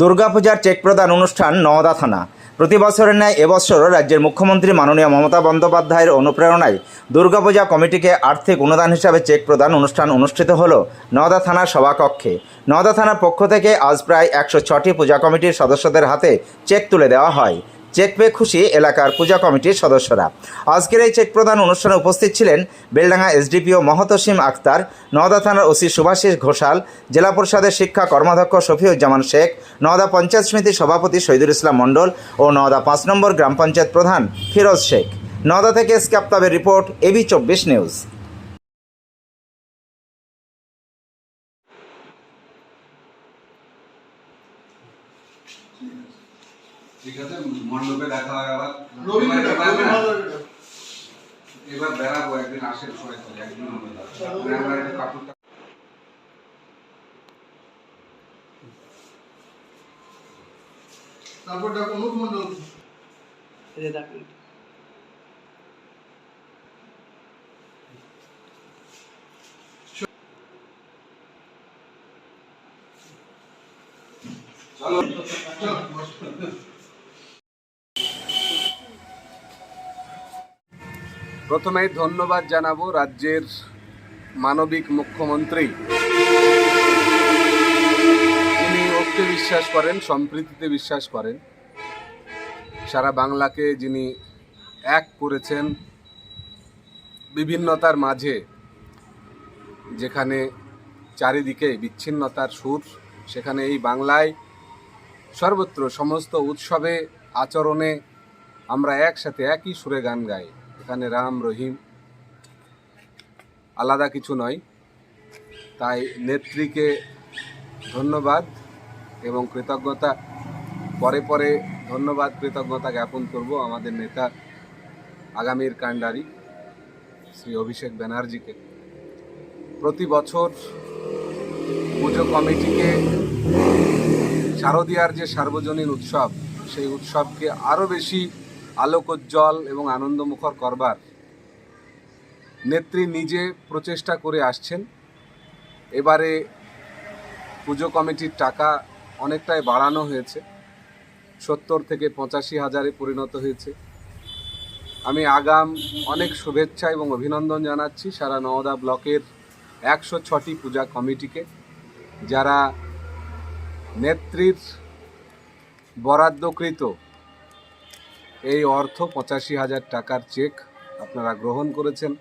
দুর্গাপূজার চেক প্রদান অনুষ্ঠান নওদা থানা। প্রতি বছরের ন্যায় এবছর রাজ্যের মুখ্যমন্ত্রী মাননীয় মমতা বন্দ্যোপাধ্যায়ের অনুপ্রেরণায় দুর্গাপূজা কমিটিকে আর্থিক অনুদান হিসাবে চেক প্রদান অনুষ্ঠান অনুষ্ঠিত হল নওদা থানার সভাকক্ষে। নওদা থানার পক্ষ থেকে আজ প্রায় একশো ছটি পূজা কমিটির সদস্যদের হাতে চেক তুলে দেওয়া হয়। চেক পেয়ে খুশি এলাকার পূজা কমিটির সদস্যরা। আজকের এই চেক প্রদান অনুষ্ঠানে উপস্থিত ছিলেন বেলডাঙ্গা এসডিপিও মহতসিম আক্তার, নওদা থানার ওসি সুভাষিস ঘোষাল, জেলা পরিষদের শিক্ষা কর্মাধ্যক্ষ শফিউজ্জামান শেখ, নওদা পঞ্চায়েত সমিতির সভাপতি শহীদুল ইসলাম মণ্ডল ও নওদা পাঁচ নম্বর গ্রাম পঞ্চায়েত প্রধান ফিরোজ শেখ। নওদা থেকে স্ক্যাপ্তাবের রিপোর্ট, এবি চব্বিশ নিউজ। ঠিক আছে মণ্ডপে দেখা হয় আবার রবীন্দ্র এবার- এবার- রবীন্দ্র এবার বেড়াবো একদিন আসেন সবাই চলে একদিন হলো না। আমরা একটু কাপড়টা তারপর ডাকুন মুখমন্ডল চলো প্রথমেই ধন্যবাদ জানাব রাজ্যের মানবিক মুখ্যমন্ত্রী। তিনি ঐক্যে বিশ্বাস করেন, সম্প্রীতিতে বিশ্বাস করেন। সারা বাংলাকে যিনি এক করেছেন, বিভিন্নতার মাঝে যেখানে চারিদিকে বিচ্ছিন্নতার সুর, সেখানে এই বাংলায় সর্বত্র সমস্ত উৎসবে, আচরণে আমরা একসাথে একই সুরে গান গাই। এখানে রাম, রহিম, আলাদা কিছু নয়। তাই নেত্রীকে ধন্যবাদ এবং কৃতজ্ঞতা, পরে পরে ধন্যবাদ, কৃতজ্ঞতা জ্ঞাপন করব আমাদের নেতা আগামীর কাণ্ডারি, শ্রী অভিষেক ব্যানার্জিকে। প্রতি বছর পুজো কমিটিকে শারদীয়ার যে সার্বজনীন উৎসব, সেই উৎসবকে আরও বেশি আলোকোজ্জ্বল এবং আনন্দমুখর করবার নেত্রী নিজে প্রচেষ্টা করে আসছেন। এবারে পুজো কমিটির টাকা অনেকটাই বাড়ানো হয়েছে। সত্তর থেকে পঁচাশি হাজারে পরিণত হয়েছে। আমি আগাম অনেক শুভেচ্ছা এবং অভিনন্দন জানাচ্ছি সারা নওদা ব্লকের একশো ছটি পূজা কমিটিকে, যারা নেত্রীর বরাদ্দকৃত এই অর্থ পঁচাশি হাজার টাকার চেক আপনারা গ্রহণ করেছেন।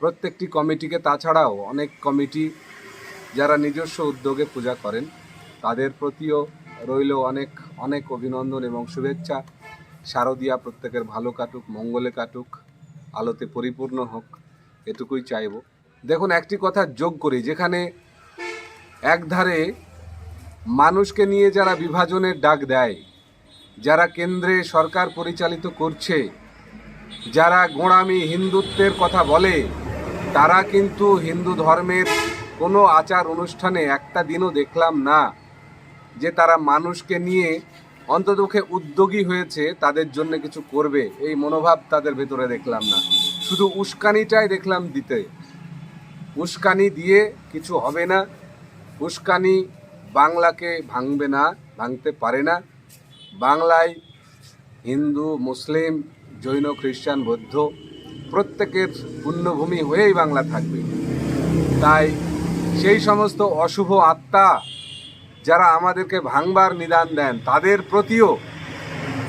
প্রত্যেকটি কমিটিকে, তাছাড়াও অনেক কমিটি যারা নিজস্ব উদ্যোগে পূজা করেন, তাদের প্রতিও রইল অনেক অনেক অভিনন্দন এবং শুভেচ্ছা। শারদীয়া প্রত্যেকের ভালো কাটুক, মঙ্গলে কাটুক, আলোতে পরিপূর্ণ হোক, এটুকুই চাইব। দেখুন, একটি কথা যোগ করি, যেখানে একধারে মানুষকে নিয়ে যারা বিভাজনের ডাক দেয় যারা কেন্দ্রে সরকার পরিচালিত করছে, যারা গোঁড়ামি হিন্দুত্বের কথা বলে, তারা কিন্তু হিন্দু ধর্মের কোনো আচার অনুষ্ঠানে একটা দিনও দেখলাম না। যে তারা মানুষকে নিয়ে অন্ততপক্ষে উদ্যোগী হয়েছে, তাদের জন্য কিছু করবে, এই মনোভাব তাদের ভেতরে দেখলাম না। শুধু উস্কানিটাই দেখলাম দিতে। উস্কানি দিয়ে কিছু হবে না। উস্কানি বাংলাকে ভাঙবে না, ভাঙতে পারে না। বাংলায় হিন্দু, মুসলিম, জৈন, খ্রিস্টান, বৌদ্ধ প্রত্যেকের পুণ্যভূমি হয়েই বাংলা থাকবে। তাই সেই সমস্ত অশুভ আত্মা যারা আমাদেরকে ভাঙবার নিদান দেন, তাদের প্রতিও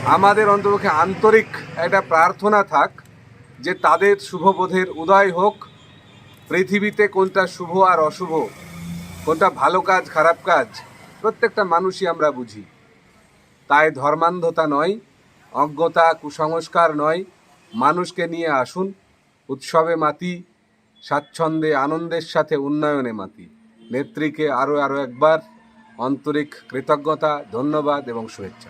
আমাদের অন্তপক্ষে আন্তরিক একটা প্রার্থনা থাক যে তাদের শুভবোধের উদয় হোক। পৃথিবীতে কোনটা শুভ আর অশুভ, কোনটা ভালো কাজ, খারাপ কাজ, প্রত্যেকটা মানুষই আমরা বুঝি। তাই ধর্মান্ধতা নয়, অজ্ঞতা, কুসংস্কার নয়। মানুষকে নিয়ে আসুন, উৎসবে মাতি, স্বাচ্ছন্দ্যে, আনন্দের সাথে উন্নয়নে মাতি। নেত্রীকে আরও আরও একবার আন্তরিক কৃতজ্ঞতা, ধন্যবাদ এবং শুভেচ্ছা।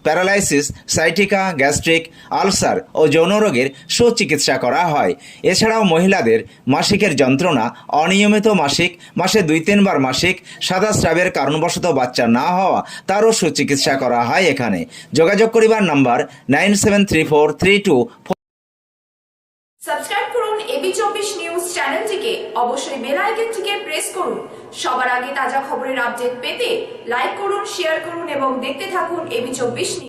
প্যারালাইসিস, সাইটিকা, গ্যাস্ট্রিক, আলসার ও যৌন রোগের সুচিকিৎসা করা হয়। এছাড়াও মহিলাদের মাসিকের যন্ত্রণা অনিয়মিত মাসিক, মাসে দুই তিনবার মাসিক, সাদা স্রাবের কারণবশত বাচ্চা না হওয়া, তারও সুচিকিৎসা করা হয় এখানে। যোগাযোগ করিবার number nine seven three four three two subscribe করুন এবি চব্বিশ নিউজ চ্যানেলটিকে। অবশ্যই বেল আইকনটিকে প্রেস করুন। সবার আগে তাজা খবরের আপডেট পেতে লাইক করুন শেয়ার করুন এবং দেখতে থাকুন এবি চব্বিশ